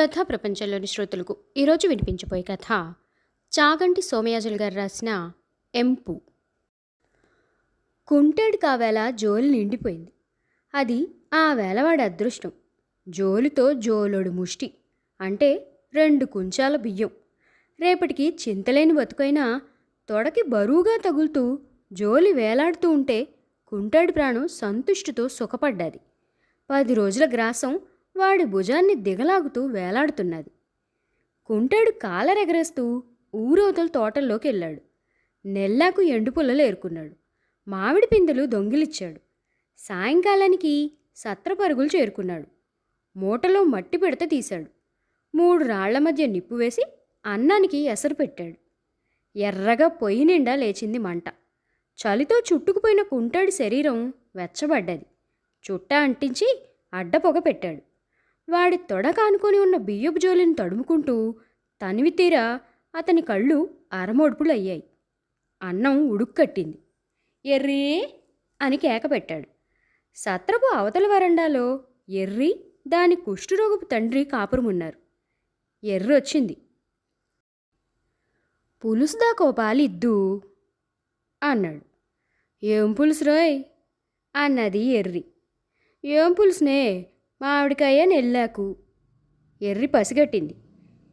కథ ప్రపంచంలోని శ్రోతలకు ఈరోజు వినిపించబోయే కథ చాగంటి సోమయాజులు గారు రాసిన ఎంపు కుంటేడు కావేళ జోలు నిండిపోయింది. అది ఆ వేళవాడి అదృష్టం. జోలుతో జోలుడు ముష్టి. అంటే రెండు కుంచాల బియ్యం. రేపటికి చింతలేని బతుకైనా తొడకి బరువుగా తగులుతూ జోలి వేలాడుతూ ఉంటే కుంటాడి ప్రాణం సంతుష్టితో సుఖపడ్డాది. పది రోజుల గ్రాసం వాడి భుజాన్ని దిగలాగుతూ వేలాడుతున్నది. కుంటాడు కాలరెగరేస్తూ ఊరవతల తోటల్లోకి వెళ్ళాడు నెల్లాకు ఎండు పుల్లలు ఏరుకున్నాడు. మామిడి పిందెలు దొంగిలిచ్చాడు. సాయంకాలానికి సత్రపరుగులు చేరుకున్నాడు. మూటలో మట్టి పిడత తీశాడు. మూడు రాళ్ళ మధ్య నిప్పు వేసి అన్నానికి ఎసరు పెట్టాడు. ఎర్రగా పొయ్యి నిండా లేచింది మంట. చలితో చుట్టుకుపోయిన కుంటాడి శరీరం వెచ్చబడ్డది. చుట్ట అంటించి అడ్డపొగ పెట్టాడు. వాడి తొడ కానుకొని ఉన్న బియ్యపు జోలిని తడుముకుంటూ తనివి తీరా అతని కళ్ళు అరమొడుపులు అయ్యాయి అన్నం ఉడుక్కట్టింది. ఎర్రీ అని కేక పెట్టాడు సత్రపు అవతల వరండాలో ఎర్రి దాని కుష్ఠరోగపు తండ్రి కాపురమున్నారు. ఎర్రి వచ్చింది పులుసుదా కోపాలిద్దు అన్నాడు. ఏం పులుసు రోయ్ అన్నది ఎర్రి. ఏం పులుసునే? మామిడికాయ నెల్లాకు ఎర్రి పసిగట్టింది.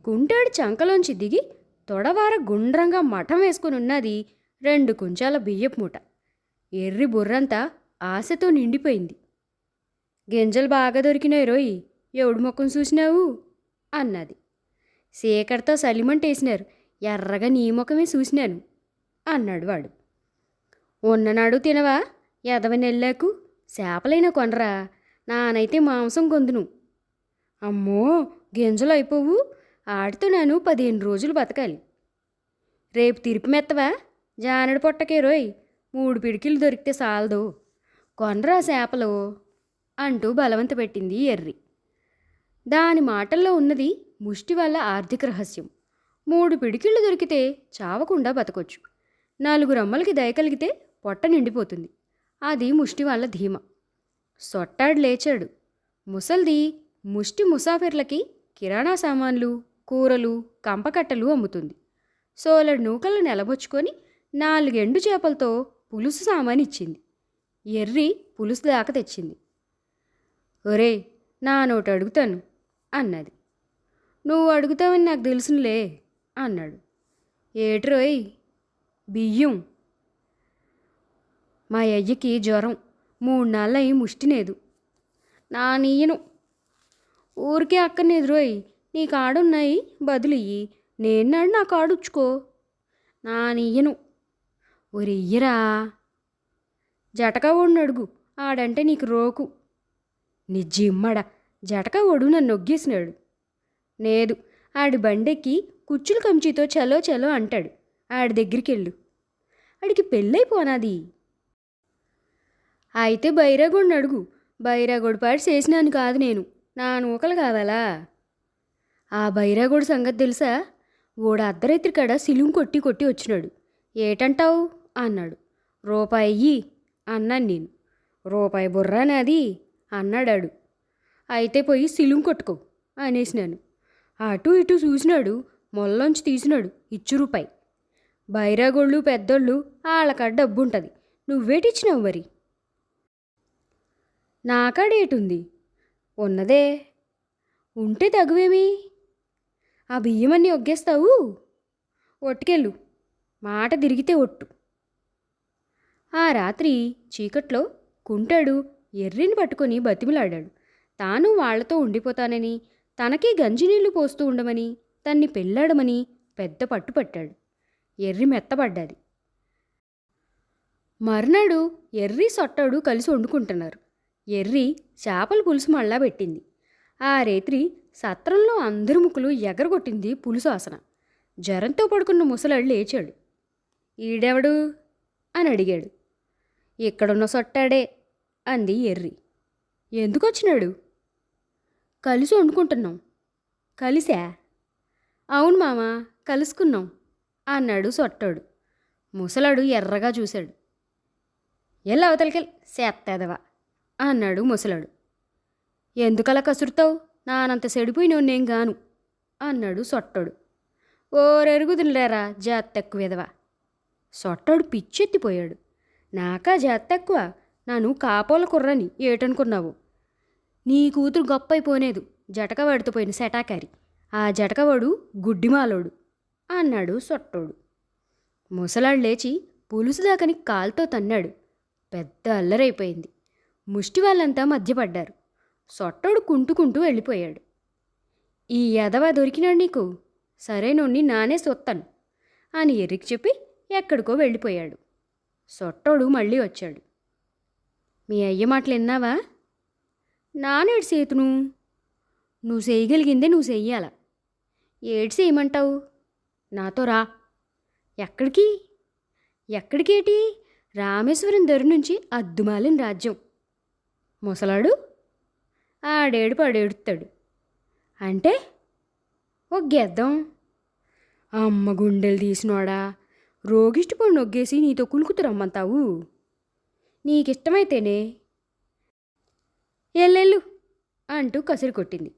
కుంటాడు చంకలోంచి దిగి తొడవార గుండ్రంగా మఠం వేసుకుని ఉన్నది రెండు కుంచాల బియ్యపు మూట. ఎర్రి బుర్రంతా ఆశతో నిండిపోయింది. గింజలు బాగా దొరికినాయి రోయ్ ఎవడు ముఖం చూసినావు? అన్నది. శేఖర్తో సలిమంటేసినారు ఎర్రగా నీ ముఖమే చూసినాను అన్నాడు వాడు. ఉన్ననాడు తినవా ఎదవ నెల్లాకు చేపలైనా కొనరా నానైతే మాంసం కొందును అమ్మో గింజలు అయిపోవు. ఆడితో నేను పదిహేను రోజులు బతకాలి. రేపు తిరిపి మెత్తవా? జానడి పొట్టకేరోయ్ మూడు పిడికిలు దొరికితే సాలదు. కొనరా చేపలు అంటూ బలవంత పెట్టింది ఎర్రి. దాని మాటల్లో ఉన్నది ముష్టి వల్ల ఆర్థిక రహస్యం. మూడు పిడికిళ్ళు దొరికితే చావకుండా బతకొచ్చు. నాలుగు రమ్మలకి దయ కలిగితే పొట్ట నిండిపోతుంది. అది ముష్టి వాళ్ళ ధీమ. సొట్టాడు లేచాడు. ముసల్ది ముష్టి ముసాఫిర్లకి కిరాణా సామాన్లు కూరలు కంపకట్టలు అమ్ముతుంది. సోలడు నూకలు నిలబొచ్చుకొని నాలుగెండు చేపలతో పులుసు సామాన్ ఇచ్చింది ఎర్రి పులుసు దాకా తెచ్చింది. ఒరే నా నోటి అడుగుతాను అన్నది. నువ్వు అడుగుతావని నాకు తెలుసునులే అన్నాడు. ఏట్రోయ్ బియ్యం. మా అయ్యకి జ్వరం. మూడు నెలలయి ముష్టినేదు. నా నీయను. ఊరికే అక్కడిని ఎదురోయి నీ కాడున్నాయి బదులియ్యి. నేనాడు నా కాడుచ్చుకో. నా నీయను. ఒరెయ్యరా జటకా ఓడిని అడుగు ఆడంటే నీకు రోకు. నీ జిమ్మడ జటకా ఓడు నన్ను నొగ్గేసినాడు. లేదు ఆడి బండెక్కి కుచ్చులు కంచితో చలో చలో అంటాడు. ఆడి దగ్గరికి వెళ్ళు ఆడికి పెళ్ళైపోనాది. అయితే బైరాగోడిని అడుగు. బైరాగోడి పాటు చేసినాను కాదు నేను. నా నూకలు కావాలా? ఆ బైరాగోడి సంగతి తెలుసా? ఓడ అర్ధరాత్రి కాడ సిలుం కొట్టి కొట్టి వచ్చినాడు. ఏటంటావు? అన్నాడు. రూపాయి అన్నాను నేను. రూపాయి బుర్రా నాది అన్నాడాడు. అయితే పోయి సిలుం కొట్టుకో అనేసినాను. అటు ఇటు చూసినాడు మొల్లోంచి తీసినాడు ఇచ్చు రూపాయి. బైరాగోళ్ళు పెద్దోళ్ళు వాళ్ళకాడ డబ్బు ఉంటుంది నువ్వేటిచ్చినావు మరి? నాకాడేటుంది ఉన్నదే. ఉంటే తగువేమి? ఆ బియ్యమన్నీ ఒగ్గేస్తావు? ఒట్టుకెళ్ళు. మాట తిరిగితే ఒట్టు. ఆ రాత్రి చీకట్లో కుంటాడు ఎర్రిని పట్టుకొని బతిమిలాడాడు. తాను వాళ్ళతో ఉండిపోతానని తనకి గంజినీళ్ళు పోస్తూ ఉండమని తన్ని పెళ్ళాడమని పెద్ద పట్టుపట్టాడు ఎర్రి మెత్తబడ్డాది. మర్నాడు ఎర్రి సొట్టాడు కలిసి వండుకుంటున్నారు. ఎర్రి చేపల పులుసు మళ్ళా పెట్టింది. ఆ రేత్రి సత్రంలో అందరి ముక్కులు ఎగరగొట్టింది పులుసు ఆసన జ్వరంతో పడుకున్న ముసలాడు లేచాడు. ఈడెవడు? అని అడిగాడు. ఇక్కడున్న సొట్టాడే అంది ఎర్రి. ఎందుకు వచ్చినాడు? కలిసి వండుకుంటున్నాం. కలిసా? అవును మామ కలుసుకున్నాం అన్నాడు సొట్టాడు. ముసలాడు ఎర్రగా చూశాడు. ఎల్ల అవతలికెళ్ళి సేత్తేదవా అన్నాడు ముసలాడు. ఎందుకలా కసురుతావు? నానంత సెడిపోయినోన్నేం గాను అన్నాడు సొట్టడు. ఓరెరుగుదులేరా జాత్తెక్కు విధవా? సొట్టడు పిచ్చెత్తిపోయాడు. నాకా జాత్తెక్కువ నాను కాపోల కుర్రని ఏటనుకున్నావు? నీ కూతురు గొప్ప జటక జటకవాడితో సెటాకారి ఆ జటకవాడు గుడ్డిమాలోడు అన్నాడు సొట్టోడు. ముసలాడు లేచి పులుసు దాకని కాల్తో తన్నాడు. పెద్ద అల్లరైపోయింది. ముష్టి వాళ్ళంతా మధ్యపడ్డారు. సొట్టోడు కుంటుకుంటూ వెళ్ళిపోయాడు. ఈ ఎదవ దొరికినాడు నీకు? సరేనోన్ని నానే సొత్తాను అని ఎర్రికి చెప్పి ఎక్కడికో వెళ్ళిపోయాడు. సొట్టోడు మళ్ళీ వచ్చాడు. మీ అయ్య మాటలు విన్నావా? నానేడు సేతును. నువ్వు చేయగలిగిందే నువ్వు చెయ్యాల. ఏడు చేయమంటావు? నాతో రా. ఎక్కడికి? ఎక్కడికేటి? రామేశ్వరం దొరి నుంచి అద్దుమాలిన రాజ్యం. ముసలాడు ఆడేడు పడేడుతాడు. అంటే ఓ గెద్దం అమ్మ గుండెలు తీసినోడా రోగిష్టి పడి నొగ్గేసి నీతో కులుకుతు రమ్మంతావు. నీకిష్టమైతేనే. ఎల్లెళ్ళు అంటూ కసిరి కొట్టింది.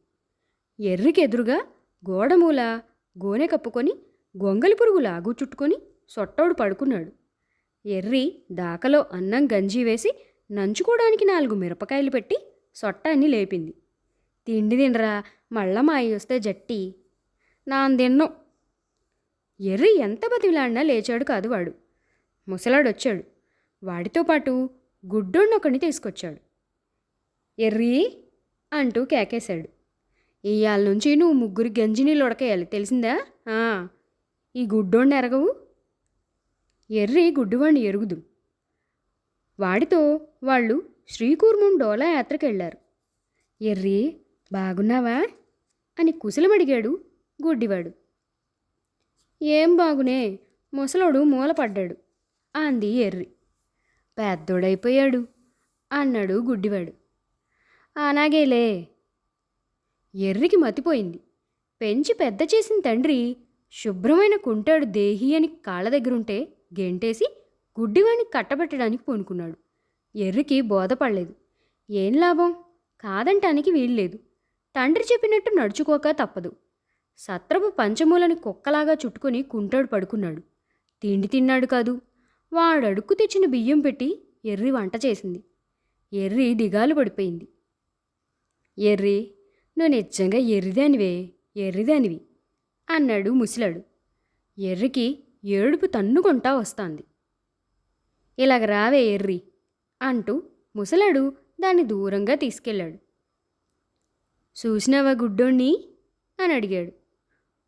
ఎర్రికెదురుగా గోడమూల గోనె కప్పుకొని గొంగలి పురుగు లాగు చుట్టుకొని సొట్టోడు పడుకున్నాడు. ఎర్రి దాకలో అన్నం గంజి వేసి నంచుకోవడానికి నాలుగు మిరపకాయలు పెట్టి సొట్టాన్ని లేపింది. తిండి తినరా మళ్ళా మాయి వస్తే జట్టి. నాన్ తిన్నో. ఎర్రి ఎంత బతిలాడినా లేచాడు కాదు వాడు. ముసలాడొచ్చాడు. వాడితో పాటు గుడ్డోన్నొకడిని తీసుకొచ్చాడు. ఎర్రి అంటూ కేకేశాడు. ఇవాళ నుంచి నువ్వు ముగ్గురు గంజి నీళ్ళు ఉడకేయాలి తెలిసిందా? ఈ గుడ్డోడిని ఎరగవు. ఎర్రి గుడ్డువాణ్ణి ఎరుగుదు. వాడితో వాళ్ళు శ్రీకూర్మం డోలా యాత్రకు వెళ్ళారు ఎర్రి బాగున్నావా? అని కుశలమడిగాడు గుడ్డివాడు. ఏం బాగునే? ముసలోడు మూలపడ్డాడు. అంది ఎర్రి. పెద్దోడైపోయాడు అన్నాడు గుడ్డివాడు. అలాగేలే ఎర్రికి మతిపోయింది. పెంచి పెద్ద చేసిన తండ్రి శుభ్రమైన కుంటాడు దేహి అని కాళ్ళ దగ్గరుంటే గెంటేసి గుడ్డివాణ్ణి కట్టబెట్టడానికి పూనుకున్నాడు. ఎర్రికి బోధపడలేదు. ఏం లాభం? కాదంటానికి వీల్లేదు. తండ్రి చెప్పినట్టు నడుచుకోక తప్పదు. సత్రపు పంచమూలని కుక్కలాగా చుట్టుకొని కుంటాడు పడుకున్నాడు. తిండి తిన్నాడు కాదు. వాడు అడుక్కు తెచ్చిన బియ్యం పెట్టి ఎర్రి వంట చేసింది. ఎర్రి దిగాలు పడిపోయింది. ఎర్రి నువ్వు నిజంగా ఎర్రిదానివే ఎర్రిదానివి అన్నాడు ముసిలాడు. ఎర్రికి ఏడుపు తన్నుకుంటా వస్తాంది. ఇలాగ రావే ఎర్రి అంటూ ముసలాడు దాన్ని దూరంగా తీసుకెళ్ళాడు. చూసినావా గుడ్డోణ్ణి? అని అడిగాడు.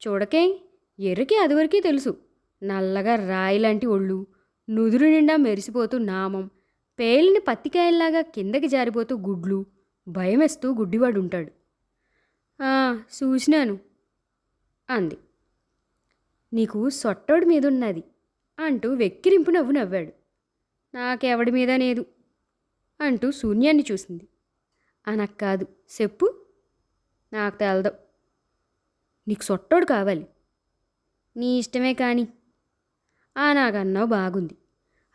చూడకే ఎర్రికి అదివరకే తెలుసు. నల్లగా రాయి లాంటి ఒళ్ళు నుదురు నిండా మెరిసిపోతూ నామం పేలిన పత్తికాయల్లాగా కిందకి జారిపోతూ గుడ్లు భయమేస్తూ గుడ్డివాడు ఉంటాడు చూసినాను అంది. నీకు సొట్టోడి మీదున్నది అంటూ వెక్కిరింపు నవ్వు నవ్వాడు. నాకెవడి మీద లేదు అంటూ శూన్యాన్ని చూసింది. అనక్ కాదు చెప్పు. నాకు తెలదు. నీకు సొట్టోడు కావాలి. నీ ఇష్టమే కానీ. ఆ నాకన్నావు బాగుంది.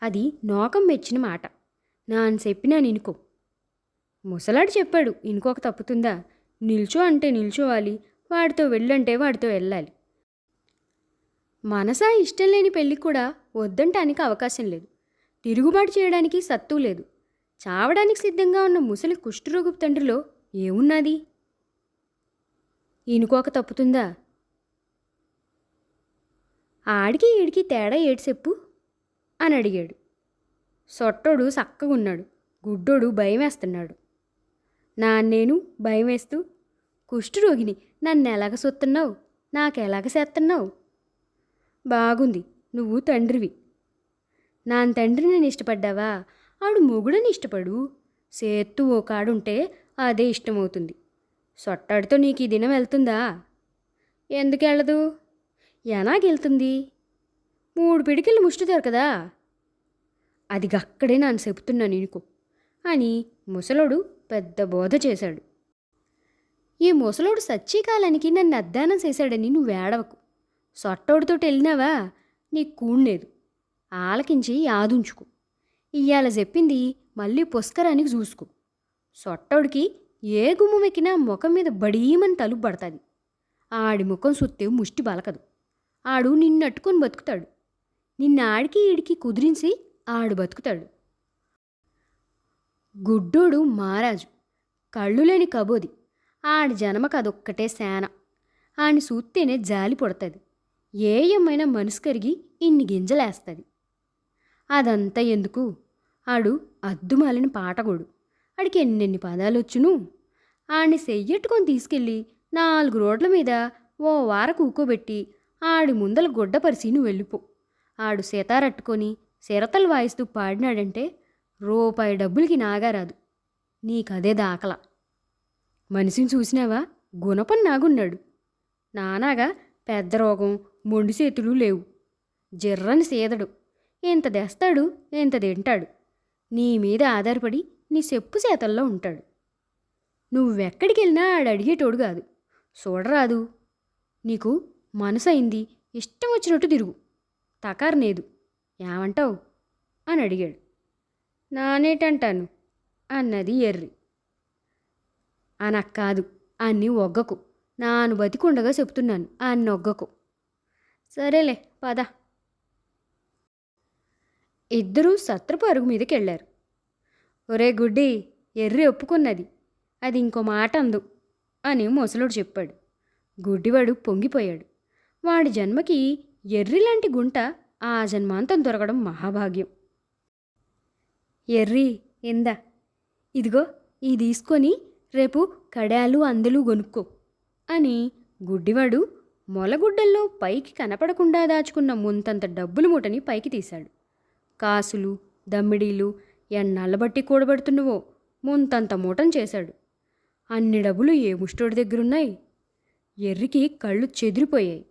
అది నోకం మెచ్చిన మాట. నాన్న చెప్పినా నినుకో. ముసలాడు చెప్పాడు ఇంకొక తప్పుతుందా? నిల్చో అంటే నిల్చోవాలి. వాడితో వెళ్ళంటే వాడితో వెళ్ళాలి. మనసా ఇష్టం లేని పెళ్ళి కూడా వద్దంటానికి అవకాశం లేదు. తిరుగుబాటు చేయడానికి సత్తు లేదు. చావడానికి సిద్ధంగా ఉన్న ముసలి కుష్ఠరోగపు తండ్రిలో ఏమున్నది? ఈనుకోక తప్పుతుందా? ఆడికి ఈడికి తేడా ఏడు చెప్పు అని అడిగాడు. సొట్టోడు సక్కగున్నాడు. గుడ్డోడు భయం వేస్తున్నాడు నాన్నేను భయం వేస్తూ కుష్ఠరోగిని నన్ను ఎలాగ సొత్తున్నావు? నాకెలాగ చేస్తున్నావు బాగుంది. నువ్వు తండ్రివి. నా తండ్రి నేను ఇష్టపడ్డావా? ఆడు మొగుడని ఇష్టపడు. సేత్తు ఓ కాడుంటే అదే ఇష్టమవుతుంది. సొట్టాడితో నీకు ఈ దినం వెళ్తుందా? ఎందుకు వెళ్ళదు ఎలాగెళ్తుంది? మూడు పిడికిళ్ళు ముష్టితారు కదా? అది గక్కడే నన్ను చెబుతున్నా నీకు అని ముసలోడు పెద్ద బోధ చేశాడు. ఈ ముసలోడు సచ్చికాలానికి నన్ను అద్దానం చేశాడని నువ్వు వేడవకు సొట్టోడితో వెళ్ళినావా నీకు కూడలేదు ఆలకించి యాదుంచుకో. ఇయ్యాల చెప్పింది మళ్ళీ పుష్కరానికి చూసుకో సొట్టోడికి ఏ గుమ్మెక్కినా ముఖం మీద బడీమని తలుపు పడుతుంది. ఆడి ముఖం సుత్తే ముష్టి బలకదు ఆడు నిన్నట్టుకొని బతుకుతాడు. నిన్న ఆడికి ఈడికి కుదిరించి ఆడు బతుకుతాడు. గుడ్డోడు మారాజు. కళ్ళు లేని కబోది. ఆడి జనమకు అదొక్కటే శాన. ఆడిని సూత్తేనే జాలి పుడతది. ఏ ఏమైనా మనసు కరిగి ఇన్ని గింజలేస్తుంది. అదంతా ఎందుకు? ఆడు అద్దుమాలిన పాటగోడు. ఆడికి ఎన్నెన్ని పదాలు వచ్చును ఆడిని చెయ్యెట్టుకొని తీసుకెళ్ళి నాలుగు రోడ్ల మీద ఓ వార కూకోబెట్టి ఆడి ముందల గుడ్డపరిసి నువ్వు వెళ్ళిపో. ఆడు సీతారట్టుకొని సిరతలు వాయిస్తూ పాడినాడంటే రూపాయి డబ్బులకి నాగారాదు. నీకదే దాఖలా. మనిషిని చూసినావా? గుణపని నాగున్నాడు. నానాగా పెద్ద రోగం మొండి చేతులు లేవు. జర్రని సీదడు. ఎంత తెస్తాడు ఎంత తింటాడు. నీ మీద ఆధారపడి నీ చెప్పు చేతల్లో ఉంటాడు. నువ్వెక్కడికి వెళ్ళినా ఆడు అడిగేటోడు కాదు. చూడరాదు నీకు మనసు అయింది ఇష్టం వచ్చినట్టు తిరుగు. తకారనేదు ఏమంటావు? అని అడిగాడు. నానేటంటాను? అన్నది ఎర్రి. అనక్కాదు. అన్ని ఒగ్గకు. నాను బతికుండగా చెప్తున్నాను. అన్నొగ్గకు. సరేలే పద. ఇద్దరూ సత్రపు అరుగు మీదకి వెళ్ళారు ఒరే గుడ్డి ఎర్రి ఒప్పుకున్నది. అది ఇంకో మాట అందు అని ముసలుడు చెప్పాడు. గుడ్డివాడు పొంగిపోయాడు. వాడి జన్మకి ఎర్రి లాంటి గుంట ఆ జన్మాంతం దొరకడం మహాభాగ్యం. ఎర్రి ఎందా ఇదిగో ఇది తీసుకొని రేపు కడాలు అందులు కొనుక్కో అని గుడ్డివాడు మొలగుడ్డల్లో పైకి కనపడకుండా దాచుకున్న ముంతంత డబ్బులు మూటని పైకి తీశాడు. కాసులు దమ్మిడీలు ఎన్నాళ్ళ బట్టి కూడబెడుతున్నవో ముంతంత మూటం చేశాడు. అన్ని డబ్బులు ఏ ముష్టోడి దగ్గరున్నాయి? ఎర్రికి కళ్ళు చెదిరిపోయాయి.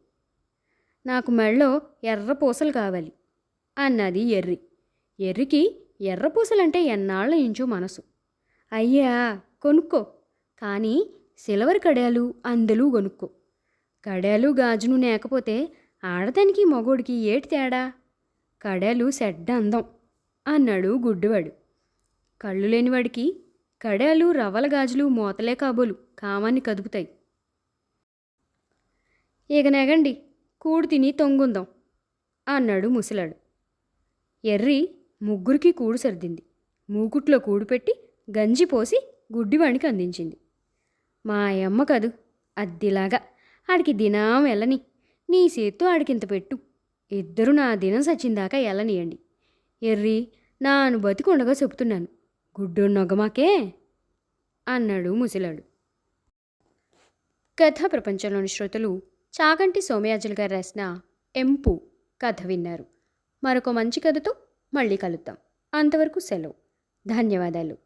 నాకు మెళ్ళో ఎర్ర పూసలు కావాలి అన్నది ఎర్రి. ఎర్రికి ఎర్ర పూసలంటే ఎన్నాళ్ళ ఇంచు మనసు. అయ్యా కొనుక్కో. కానీ సిల్వర్ కడాలు అందెలు కొనుక్కో కడాలు గాజును లేకపోతే ఆడదానికి మగోడికి ఏటి తేడా? కడాలు సెడ్డ అందం అన్నాడు గుడ్డివాడు. కళ్ళు లేనివాడికి కడాలు రవ్వల గాజులు మూతలే కాబోలు కామాన్ని కదుపుతాయి. ఇక కూడు తిని తొంగుందాం అన్నాడు ముసలాడు. ఎర్రి ముగ్గురికి కూడు సర్దింది. మూకుట్లో కూడు పెట్టి గంజి పోసి గుడ్డివాడికి అందించింది. మా అమ్మ కదూ అద్దిలాగా ఆడికి దినం వెళ్ళని నీ చేత్తో ఆడికింత పెట్టు ఇద్దరు నా దినం సచ్చిందాకా ఎల్లనియండి ఎర్రి నాను బతికుండగా చెబుతున్నాను. గుడ్డు నొగమాకే అన్నాడు ముసిలాడు. కథ ప్రపంచంలోని శ్రోతలు చాగంటి సోమయాజులు గారు రాసిన ఎంపు కథ విన్నారు. మరొక మంచి కథతో మళ్ళీ కలుద్దాం. అంతవరకు సెలవు. ధన్యవాదాలు.